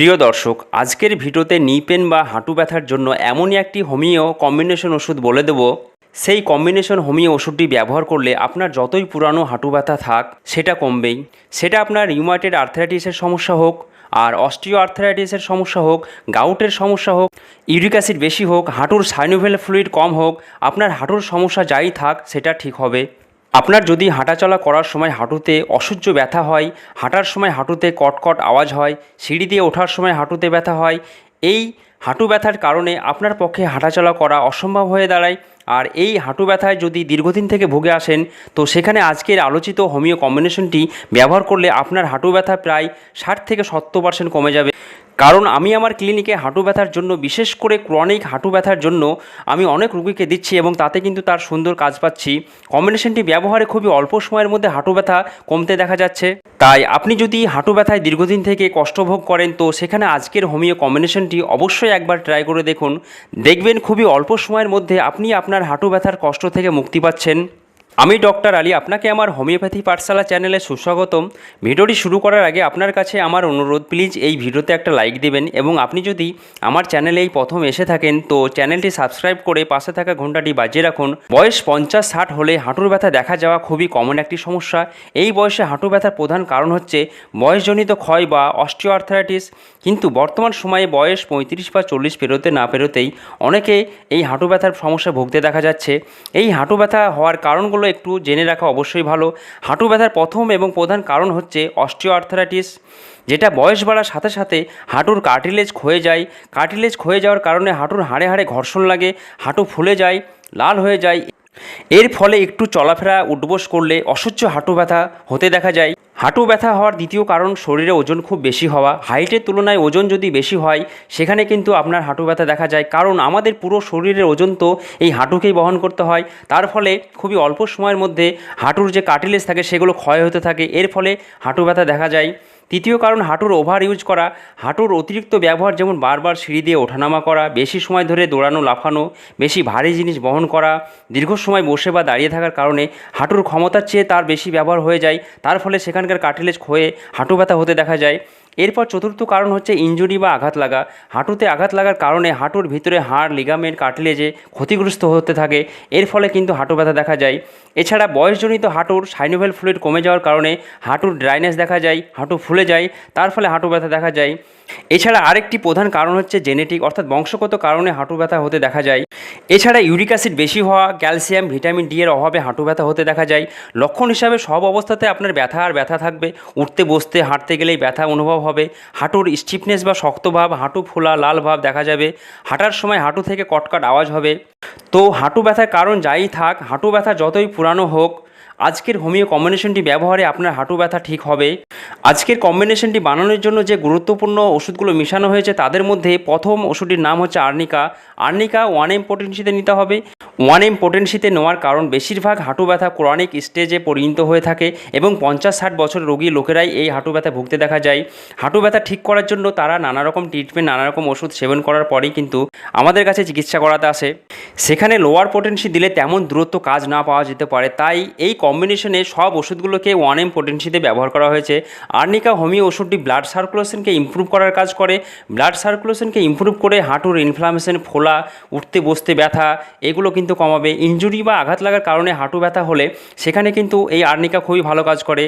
প্রিয় দর্শক, আজকের ভিডিওতে নি পেন বা হাঁটু ব্যথার জন্য এমনই একটি হোমিও কম্বিনেশন ওষুধ বলে দেব। সেই কম্বিনেশন হোমিও ওষুধটি ব্যবহার করলে আপনার যতই পুরানো হাঁটু ব্যথা থাক, সেটা কমবেই। সেটা আপনার রিউমাটেড আর্থারাইটিসের সমস্যা হোক, আর অস্টিও আর্থারাইটিসের সমস্যা হোক গাউটের সমস্যা হোক ইউরিক অ্যাসিড বেশি হোক, হাঁটুর সাইনোভেল ফ্লুইড কম হোক, আপনার হাঁটুর সমস্যা যাই থাক, সেটা ঠিক হবে। আপনার যদি হাঁটাচলা করার সময় হাঁটুতে অসহ্য ব্যথা হয়, হাঁটার সময় হাঁটুতে কটকট আওয়াজ হয়, সিঁড়ি দিয়ে ওঠার সময় হাঁটুতে ব্যথা হয়, এই হাঁটু ব্যথার কারণে আপনার পক্ষে হাঁটাচলা করা অসম্ভব হয়ে দাঁড়ায়। আর এই হাঁটু ব্যথায় যদি দীর্ঘদিন থেকে ভুগে আসেন, তো সেখানে আজকের আলোচিত হোমিও কম্বিনেশনটি ব্যবহার করলে আপনার হাঁটু ব্যথা প্রায় ষাট থেকে সত্তর পার্সেন্ট কমে যাবে। কারণ আমি আমার ক্লিনিকে হাঁটু ব্যথার জন্য, বিশেষ করে ক্রনিক হাঁটু ব্যথার জন্য, আমি অনেক রুগীকে দিচ্ছি এবং তাতে কিন্তু তার সুন্দর কাজ পাচ্ছি। কম্বিনেশনটি ব্যবহারে খুবই অল্প সময়ের মধ্যে হাঁটু ব্যথা কমতে দেখা যাচ্ছে। তাই আপনি যদি হাঁটু ব্যথায় দীর্ঘদিন থেকে কষ্টভোগ করেন, তো সেখানে আজকের হোমিও কম্বিনেশনটি অবশ্যই একবার ট্রাই করে দেখুন। দেখবেন খুবই অল্প সময়ের মধ্যে আপনি আপনার হাঁটু ব্যথার কষ্ট থেকে মুক্তি পাচ্ছেন। আমি ডক্টর আলী, আপনাকে আমার হোমিওপ্যাথি পাঠশালা চ্যানেলে সুস্বাগতম। ভিডিওটি শুরু করার আগে আপনার কাছে আমার অনুরোধ, প্লিজ এই ভিডিওতে একটা লাইক দেবেন এবং আপনি যদি আমার চ্যানেলে এই প্রথম এসে থাকেন, তো চ্যানেলটি সাবস্ক্রাইব করে পাশে থাকা ঘন্টাটি বাজিয়ে রাখুন। বয়স পঞ্চাশ ষাট হলে হাঁটুর ব্যথা দেখা যাওয়া খুবই কমন একটি সমস্যা। এই বয়সে হাঁটু ব্যথার প্রধান কারণ হচ্ছে বয়সজনিত ক্ষয় বা অস্টিও আর্থারাইটিস কিন্তু বর্তমান সময়ে বয়স পঁয়ত্রিশ বা চল্লিশ পেরোতে না পেরোতেই অনেকে এই হাঁটু ব্যথার সমস্যা ভুগতে দেখা যাচ্ছে। এই হাঁটু ব্যথা হওয়ার কারণগুলো একটু জেনে রাখা অবশ্যই ভালো। হাঁটু ব্যথার প্রথম এবং প্রধান কারণ হচ্ছে অস্টিও আর্থারাইটিস যেটা বয়স বাড়ার সাথে সাথে হাঁটুর কার্টিলেজ ক্ষয়ে যায়। কার্টিলেজ ক্ষয়ে যাওয়ার কারণে হাঁটুর হাড়ে হাড়ে ঘর্ষণ লাগে, হাঁটু ফুলে যায়, লাল হয়ে যায়। এর ফলে একটু চলাফেরা, উঠবোস করলে অসহ্য হাঁটু ব্যথা হতে দেখা যায়। হাঁটু ব্যথা হওয়ার দ্বিতীয় কারণ শরীরে ওজন খুব বেশি হওয়া। হাইটের তুলনায় ওজন যদি বেশি হয়, সেখানে কিন্তু আপনার হাঁটু ব্যথা দেখা যায়। কারণ আমাদের পুরো শরীরের ওজন তো এই হাঁটুকেই বহন করতে হয়। তার ফলে খুবই অল্প সময়ের মধ্যে হাঁটুর যে কার্টিলেজ থাকে, সেগুলো ক্ষয় হতে থাকে। এর ফলে হাঁটু ব্যথা দেখা যায়। তৃতীয় কারণ, হাঁটুর ওভার ইউজ করা। হাঁটুর অতিরিক্ত ব্যবহার যেমন বারবার সিঁড়ি দিয়ে ওঠানামা করা, বেশি সময় ধরে দৌড়ানো, লাফানো, বেশি ভারী জিনিস বহন করা, দীর্ঘ সময় বসে বা দাঁড়িয়ে থাকার কারণে হাঁটুর ক্ষমতার চেয়ে তার বেশি ব্যবহার হয়ে যায়। তার ফলে সেখানকার কার্টিলেজ ক্ষয়ে হাঁটু ব্যথা হতে দেখা যায়। এরপর চতুর্থ কারণ হচ্ছে ইঞ্জুরি বা আঘাত লাগা। হাঁটুতে আঘাত লাগার কারণে হাঁটুর ভিতরে হাড় লিগামেন্ট কাটলেজে ক্ষতিগ্রস্ত হতে থাকে, এর ফলে কিন্তু হাঁটু ব্যথা দেখা যায়। এছাড়া বয়সজনিত হাঁটুর সাইনোভেল ফ্লুইড কমে যাওয়ার কারণে হাঁটুর ড্রাইনেস দেখা যায়, হাঁটু ফুলে যায়, তার ফলে হাঁটু ব্যথা দেখা যায়। এছাড়া আরেকটি প্রধান কারণ হচ্ছে জেনেটিক, অর্থাৎ বংশগত কারণে হাঁটু ব্যথা হতে দেখা যায়। এছাড়া ইউরিক অ্যাসিড বেশি হওয়া, ক্যালসিয়াম, ভিটামিন ডি এর অভাবে হাঁটু ব্যথা হতে দেখা যায়। লক্ষণ হিসাবে সব অবস্থাতে আপনার ব্যথা আর ব্যথা থাকবে। উঠতে, বসতে, হাঁটতে গেলেই ব্যথা অনুভব হবে। হাঁটুর স্টিফনেস বা শক্ত ভাব, হাঁটু ফোলা, লাল ভাব দেখা যাবে। হাঁটার সময় হাঁটু থেকে কটকট আওয়াজ হবে। তো হাঁটু ব্যথার কারণ যাই থাক, হাঁটু ব্যথা যতই পুরানো হোক আজকের হোমিও কম্বিনেশনটি ব্যবহারে আপনার হাঁটু ব্যথা ঠিক হবে। আজকের কম্বিনেশনটি বানানোর জন্য যে গুরুত্বপূর্ণ ওষুধগুলো মেশানো হয়েছে তাদের মধ্যে প্রথম ওষুধটির নাম হচ্ছে আর্নিকা। আর্নিকা ওয়ান এম পোটেন্সিতে নিতে হবে। ওয়ান এম পোটেন্সিতে নেওয়ার কারণ বেশিরভাগ হাঁটু ব্যথা ক্রনিক স্টেজে পরিণত হয়ে থাকে এবং পঞ্চাশ ষাট বছর রোগী লোকেরাই এই হাঁটু ব্যথা ভুগতে দেখা যায়। হাঁটু ব্যথা ঠিক করার জন্য তারা নানা রকম ট্রিটমেন্ট নানা রকম ওষুধ সেবন করার পরেই কিন্তু আমাদের কাছে চিকিৎসা করাতে আসে। সেখানে লোয়ার পোটেন্সি দিলে তেমন দূরত্ব কাজ না পাওয়া যেতে পারে। তাই এই কম্বিনেশনে সব ওষুধগুলোকে ওয়ান এম পোটেন্সিতে ব্যবহার করা হয়েছে। আর্নিকা হোমিও ওষুধটি ব্লাড সার্কুলেশনকে ইম্প্রুভ করার কাজ করে। ব্লাড সার্কুলেশনকে ইম্প্রুভ করে হাঁটুর ইনফ্লামেশন ফোলা, উঠতে বসতে ব্যথা, এগুলো কিন্তু কমাবে। ইঞ্জুরি বা আঘাত লাগার কারণে হাঁটু ব্যথা হলে সেখানে কিন্তু এই আর্নিকা খুবই ভালো কাজ করে।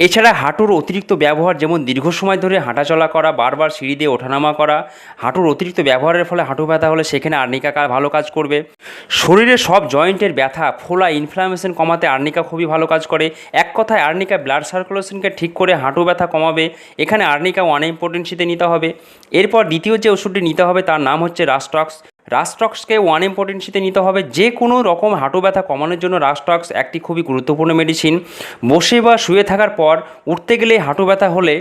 এছাড়া হাঁটুর অতিরিক্ত ব্যবহার যেমন দীর্ঘ সময় ধরে হাঁটাচলা করা, বারবার সিঁড়ি দিয়ে ওঠানামা করা, হাঁটুর অতিরিক্ত ব্যবহারের ফলে হাঁটু ব্যথা হলে সেখানে আর্নিকা ভালো কাজ করবে। শরীরের সব জয়েন্টের ব্যথা, ফোলা ইনফ্লামেশন কমাতে আর্নিকা খুবই ভালো কাজ করে। এক কথায় আর্নিকা ব্লাড সার্কুলেশনকে ঠিক করে হাঁটু ব্যথা কমাবে। এখানে আর্নিকা ওয়ান ইম্পর্টেন্সিতে নিতে হবে। এরপর দ্বিতীয় যে ওষুধটি নিতে হবে তার নাম হচ্ছে রাস্টক্স রাস্টক্সকে ওয়ান ইম্পর্টেন্সিতে নিতে হবে। যে কোনো রকম হাঁটু ব্যথা কমানোর জন্য রাস্টক্স একটি খুবই গুরুত্বপূর্ণ মেডিসিন বসে বা শুয়ে থাকার পর উঠতে গেলে হাঁটু ব্যথা হলে,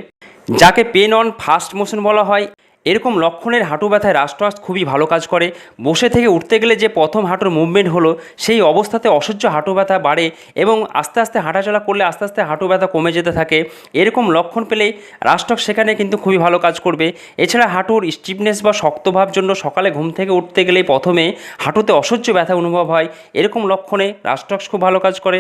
যাকে পেন অন ফাস্ট মোশন বলা হয় এরকম লক্ষণের হাঁটু ব্যথায় রাষ্ট্রাস খুবই ভালো কাজ করে। বসে থেকে উঠতে গেলে যে প্রথম হাঁটুর মুভমেন্ট হলো, সেই অবস্থাতে অসহ্য হাঁটু ব্যথা বাড়ে এবং আস্তে আস্তে হাঁটাচলা করলে আস্তে আস্তে হাঁটু ব্যথা কমে যেতে থাকে। এরকম লক্ষণ পেলেই রাষ্ট্রক সেখানে কিন্তু খুবই ভালো কাজ করবে। এছাড়া হাঁটুর স্টিফনেস বা শক্তভাব জন্য সকালে ঘুম থেকে উঠতে গেলেই প্রথমে হাঁটুতে অসহ্য ব্যথা অনুভব হয়। এরকম লক্ষণে রাষ্ট্রক্স খুব ভালো কাজ করে।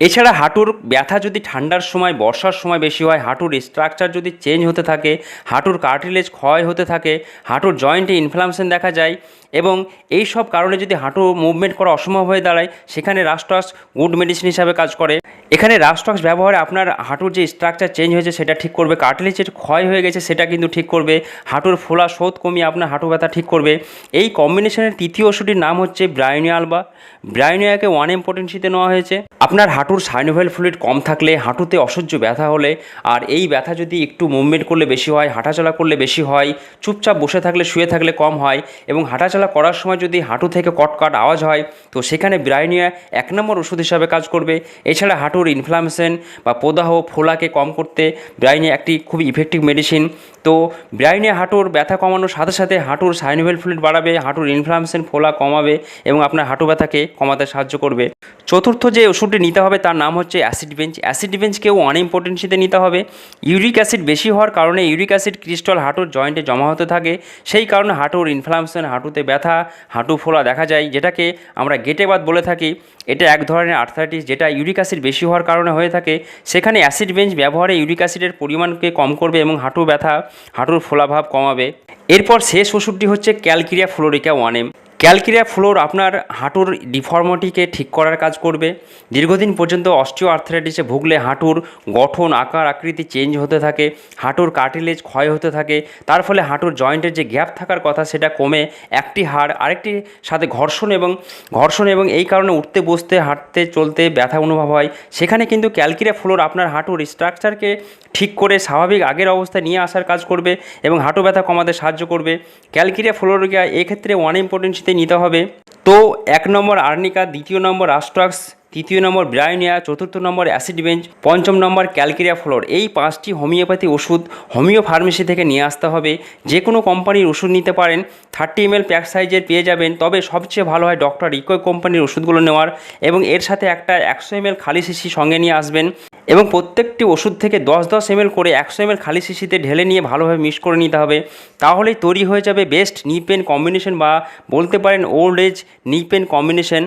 এছাড়া হাঁটুর ব্যথা যদি ঠান্ডার সময়, বর্ষার সময় বেশি হয়, হাঁটুর স্ট্রাকচার যদি চেঞ্জ হতে থাকে, হাঁটুর কার্টিলেজ ক্ষয় হতে থাকে, হাঁটুর জয়েন্টে ইনফ্লামেশন দেখা যায় এবং এই সব কারণে যদি হাঁটু মুভমেন্ট করা অসম্ভব হয়ে দাঁড়ায়, সেখানে রাস্টক্স গুড মেডিসিন হিসাবে কাজ করে। এখানে রাস্টক্স ব্যবহারে আপনার হাঁটুর যে স্ট্রাকচার চেঞ্জ হয়েছে, সেটা ঠিক করবে কার্টিলেজের ক্ষয় হয়ে গেছে, সেটা কিন্তু ঠিক করবে, হাঁটুর ফোলা শোধ কমিয়ে আপনার হাঁটু ব্যথা ঠিক করবে। এই কম্বিনেশনের তৃতীয় ওষুধটির নাম হচ্ছে ব্রায়োনিয়া আলবা ব্রায়োনিয়াকে ওয়ান এম নেওয়া হয়েছে। আপনার হাঁটুর সাইনোভেল ফ্লুইড কম থাকলে হাঁটুতে অসহ্য ব্যথা হলে আর এই ব্যথা যদি একটু মুভমেন্ট করলে বেশি হয়, হাঁটাচলা করলে বেশি হয়, চুপচাপ বসে থাকলে, শুয়ে থাকলে কম হয় এবং হাঁটাচলা করার সময় যদি হাঁটু থেকে কটকট আওয়াজ হয়, তো সেখানে ব্রায়োনিয়া এক নম্বর ওষুধ হিসাবে কাজ করবে। এছাড়া হাঁটুর ইনফ্লামেশন বা প্রদাহ ফোলাকে কম করতে ব্রায়োনিয়া একটি খুবই ইফেক্টিভ মেডিসিন তো ব্রায়োনিয়া হাঁটুর ব্যথা কমানোর সাথে সাথে হাঁটুর সাইনোভেল ফ্লুইড বাড়াবে, হাঁটুর ইনফ্লামেশন ফোলা কমাবে এবং আপনার হাঁটু ব্যথাকে কমাতে সাহায্য করবে। চতুর্থ যে ওষুধটি নিতে হবে তার নাম হচ্ছে অ্যাসিড বেঞ্চ। অ্যাসিড বেঞ্চকেও অন ইম্পর্টেন্সিতে নিতে হবে। ইউরিক অ্যাসিড বেশি হওয়ার কারণে ইউরিক অ্যাসিড ক্রিস্টাল হাঁটুর জয়েন্টে জমা হতে থাকে। সেই কারণে হাঁটুর ইনফ্লামেশন হাঁটুতে ব্যথা, হাঁটু ফোলা দেখা যায়, যেটাকে আমরা গেটেবাদ বলে থাকি। এটা এক ধরনের আর্থারাইটিস যেটা ইউরিক অ্যাসিড বেশি হওয়ার কারণে হয়ে থাকে। সেখানে অ্যাসিড বেঞ্চ ব্যবহারে ইউরিক অ্যাসিডের পরিমাণকে কম করবে এবং হাঁটু ব্যথা, হাঁটুর ফোলাভাব কমাবে। এরপর শেষ ওষুধটি হচ্ছে calcarea fluorica one M. Calcarea fluor আপনার হাঁটুর ডিফর্মিটিকে ঠিক করার কাজ করবে। দীর্ঘদিন পর্যন্ত অস্টিও আর্থারাইটিসে ভুগলে হাঁটুর গঠন, আকার, আকৃতি চেঞ্জ হতে থাকে, হাঁটুর কার্টিলেজ ক্ষয় হতে থাকে, তার ফলে হাঁটুর জয়েন্টের যে গ্যাপ থাকার কথা সেটা কমে। একটি হাড় আরেকটি সাথে ঘর্ষণ এবং ঘর্ষণ এবং এই কারণে উঠতে, বসতে, হাঁটতে, চলতে ব্যথা অনুভব হয়। সেখানে কিন্তু ক্যালকিরিয়া ফ্লোর আপনার হাঁটুর স্ট্রাকচারকে ঠিক করে স্বাভাবিক আগের অবস্থায় নিয়ে আসার কাজ করবে এবং হাঁটু ব্যথা কমাতে সাহায্য করবে। ক্যালকিরিয়া ফ্লোরিকা এক্ষেত্রে ওয়ান ইম্পর্টেন্সিতে নিতে হবে। তো এক নম্বর আর্নিকা, দ্বিতীয় নম্বর আস্ট্রাক্স, তৃতীয় নম্বর ব্রায়োনিয়া, চতুর্থ নম্বর অ্যাসিড বেঞ্চ, পঞ্চম নম্বর ক্যালকিরিয়া ফ্লোর। এই পাঁচটি হোমিওপ্যাথি ওষুধ হোমিও ফার্মেসি থেকে নিয়ে আসতে হবে। যে কোনো কোম্পানির ওষুধ নিতে পারেন। থার্টি এম এল প্যাক সাইজের পেয়ে যাবেন। তবে সবচেয়ে ভালো হয় ডক্টর ইকো কোম্পানির ওষুধগুলো নেওয়ার এবং এর সাথে একটা একশো এমএল খালি শিশি সঙ্গে নিয়ে আসবেন। এবং প্রত্যেকটি ওষুধ থেকে দশ দশ এম করে একশো এম খালি শিশিতে ঢেলে নিয়ে ভালোভাবে মিক্স করে নিতে হবে। তাহলেই তৈরি হয়ে যাবে বেস্ট নি পেন কম্বিনেশন বা বলতে পারেন old age knee pain combination.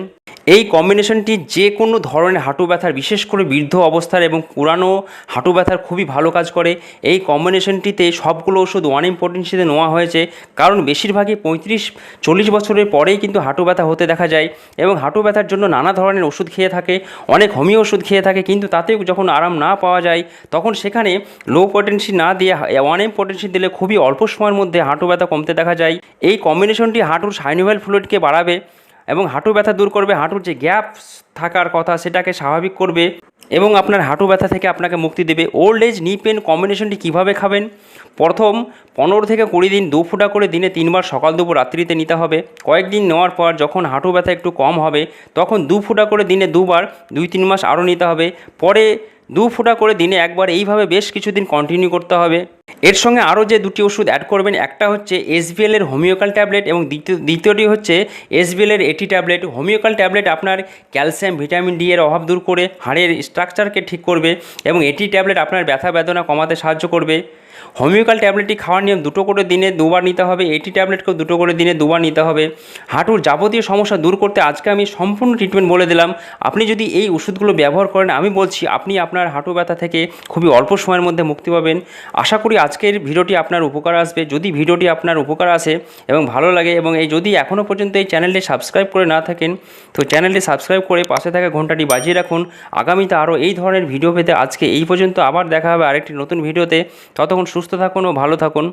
এই কম্বিনেশনটি যে কোনো ধরনের হাঁটু ব্যথার, বিশেষ করে বৃদ্ধ অবস্থার এবং পুরানো হাঁটু ব্যথার খুবই ভালো কাজ করে। এই কম্বিনেশনটিতে সবগুলো ওষুধ ওয়ান ইম্পর্টেন্সিতে নেওয়া হয়েছে। কারণ বেশিরভাগই পঁয়ত্রিশ চল্লিশ বছরের পরেই কিন্তু হাঁটু ব্যথা হতে দেখা যায় এবং হাঁটু ব্যথার জন্য নানা ধরনের ওষুধ খেয়ে থাকে। অনেক হোমিও ওষুধ খেয়ে থাকে, কিন্তু তাতেও যখন আরাম না পাওয়া যায়, তখন সেখানে লো পটেন্সি না দিয়ে ওয়ান এম পোটেন্সি দিলে খুবই অল্প সময়ের মধ্যে হাঁটু ব্যথা কমতে দেখা যায়। এই কম্বিনেশনটি হাঁটুর সাইনোভেল ফ্লুইডকে বাড়াবে এবং হাঁটু ব্যথা দূর করবে, হাঁটুর যে গ্যাপ থাকার কথা সেটাকে স্বাভাবিক করবে এবং আপনার হাঁটু ব্যথা থেকে আপনাকে মুক্তি দেবে। ওল্ড এজ নি পেন কম্বিনেশনটি কীভাবে খাবেন? প্রথম পনেরো থেকে কুড়ি দিন দু ফুটা করে দিনে তিনবার সকাল দুপুর রাত্রিতে নিতে হবে। কয়েকদিন নেওয়ার পর যখন হাঁটু ব্যথা একটু কম হবে, তখন দু ফুটা করে দিনে দুবার, দুই তিন মাস আরও নিতে হবে। পরে দু ফোঁটা করে দিনে একবার এইভাবে বেশ কিছুদিন কন্টিনিউ করতে হবে। এর সঙ্গে আরও যে দুটি ওষুধ অ্যাড করবেন, একটা হচ্ছে এসবিএল এর হোমিওকাল ট্যাবলেট এবং দ্বিতীয়, দ্বিতীয়টি হচ্ছে এসবিএল এর এটি ট্যাবলেট হোমিওকাল ট্যাবলেট আপনার ক্যালসিয়াম ভিটামিন ডি এর অভাব দূর করে হাড়ের স্ট্রাকচারকে ঠিক করবে এবং এটি ট্যাবলেট আপনার ব্যথা বেদনা কমাতে সাহায্য করবে। হোমিওকাল ট্যাবলেটটি খাওয়ার নিয়ম দুটো করে দিনে দুবার নিতে হবে, এটি ট্যাবলেটকেও দুটো করে দিনে দুবার নিতে হবে। হাঁটুর যাবতীয় সমস্যা দূর করতে আজকে আমি সম্পূর্ণ ট্রিটমেন্ট বলে দিলাম। আপনি যদি এই ওষুধগুলো ব্যবহার করেন, আমি বলছি আপনি আপনার হাঁটু ব্যথা থেকে খুবই অল্প সময়ের মধ্যে মুক্তি পাবেন। আশা করি আজকের ভিডিওটি আপনার উপকার আসবে। যদি ভিডিওটি আপনার উপকার আসে এবং ভালো লাগে এবং এই যদি এখনও পর্যন্ত এই চ্যানেলটি সাবস্ক্রাইব করে না থাকেন, তো চ্যানেলটি সাবস্ক্রাইব করে পাশে থাকা ঘন্টাটি বাজিয়ে রাখুন। আগামীতে আরও এই ধরনের ভিডিও পেতে আজকে এই পর্যন্ত আবার দেখা হবে আরেকটি নতুন ভিডিওতে। ততক্ষণ সুস্থ থাকুন ও ভালো থাকুন।